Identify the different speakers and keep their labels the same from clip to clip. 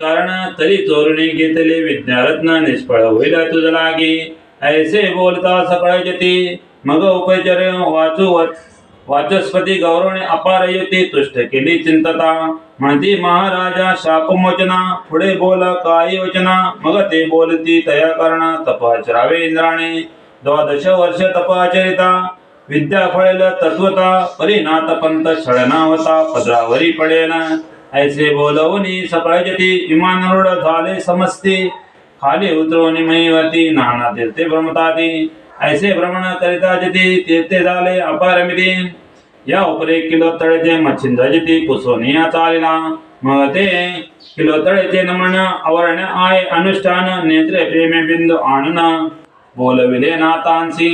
Speaker 1: कारण तरी चोरणे घेतले विज्ञान निष्फळ होईल तुझ लागी ऐसे बोलता सकाळ जती मग उपचार वाचू वाचस्पती गौरवणे अपार युती तुष्ट केली चिंतता. म्हणती महाराजा शापमोचना पुढे बोल काही वचना मग ते बोलती तया करणा तपाचरावे इंद्राने द्वादश वर्ष तपाचरिता. विद्या फळेल तत्वता परिनाथ पंत छळना होता पदरावरी पडेना ऐसे बोलवनी सकाळजती विमानरूढ झाले समस्ती। खाली उतरवणी मयीवती नाना तीर्थे भ्रमताती ऐसे भ्रमण करिता जती तीर्थे झाले अपारमिती या उपरे किलो तळेचे मच्छिंद्र जती पुसोनिया चालिला मग ते किलो तळेचे नमन आवरण आय अनुष्ठान नेत्रे प्रेमे बिंदू आणन। बोलविले नातांसी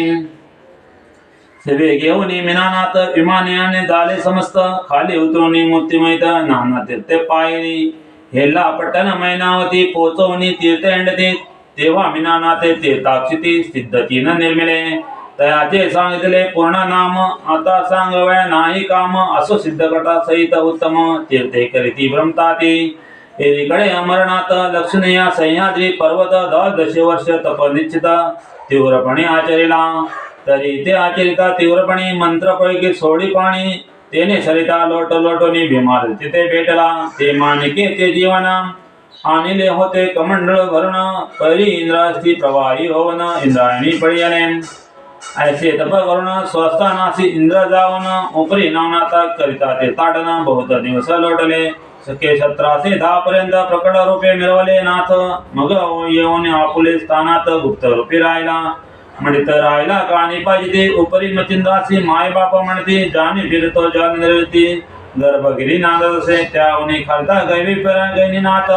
Speaker 1: सेवे घेऊन मिनानाथ विमानाने झाले समस्त. खाली उतरवणी मूर्तिमैत नाना तीर्थे पायरी. हेला पटन मैनावती पोचवणी तीर्थ एंडती. तेव्हा मिनानाथे तीर्थाक्षिती सिद्धतीन निर्मिले. तयाचे सांगितले पूर्ण नाम आता सांगव्या नाही काम असो सिद्ध कटा सहित उत्तम. तीर्थे करीती भ्रमताती एकीकडे अमरनाथ लक्षणीय सह्याद्री पर्वत दश वर्ष तप निश्चित. तीव्रपणे आचरिला. तरी ते आचरिता तीव्रपणे मंत्रपैकी सोडी पाणी तेने सरिता लोट लोटोनी भीमार तिथे भेटला. ते मानिके ते जीवन आणिले होते कमंडळ भरून परी इंद्रास्ती प्रवाही होवन इंद्रायणी पडियले ऐसे तप करून स्वस्थानासी इंद्र जावन उपरी नवनाता करिता ते ताडन बहुत दिवस लोटले. सखे सतराशे दहापर्यंत प्रकट रूपे मिळवले नाथ मग येऊन आपुले स्थानात गुप्त रूपी राहिला. म्हणजे तर राहिला काणी पाहिजे ते उपरी मचिंदासी माय बाप म्हणते जाणी फिरतो जन निर्वती. गर्भगिरी त्या त्याहून खालता गैवी पर गैनीनाथ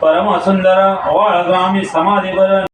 Speaker 1: परम सुंदर ओळ ग्रामी समाधीवर